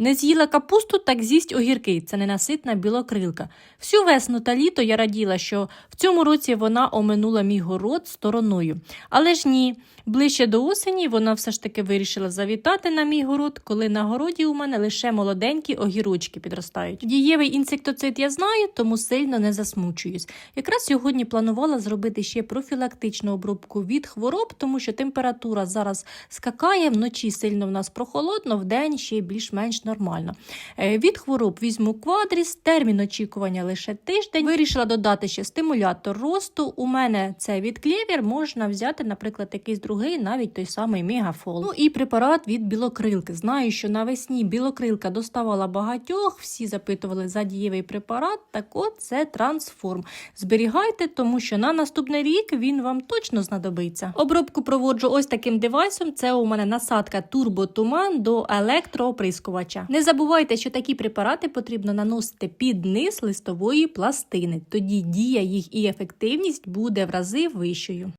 Не з'їла капусту, так з'їсть огірки. Це ненаситна білокрилка. Всю весну та літо я раділа, що в цьому році вона оминула мій город стороною. Але ж ні, ближче до осені вона все ж таки вирішила завітати на мій город, коли на городі у мене лише молоденькі огірочки підростають. Дієвий інсектоцид я знаю, тому сильно не засмучуюсь. Якраз сьогодні планувала зробити ще профілактичну обробку від хвороб, тому що температура зараз скакає, вночі сильно в нас прохолодно, вдень ще більш-менш нормально. Е, Від хвороб візьму квадріс, термін очікування лише тиждень. Вирішила додати ще стимулятор росту. У мене це від клєвір, можна взяти, наприклад, якийсь другий, навіть той самий мегафол. Ну і препарат від білокрилки. Знаю, що навесні білокрилка доставала багатьох, всі запитували за дієвий препарат. Так от це трансформ. Зберігайте, тому що на наступний рік він вам точно знадобиться. Обробку проводжу ось таким девайсом. Це у мене насадка турботуман до електрооприскувача. Не забувайте, що такі препарати потрібно наносити під низ листової пластини. Тоді дія їх і ефективність буде в рази вищою.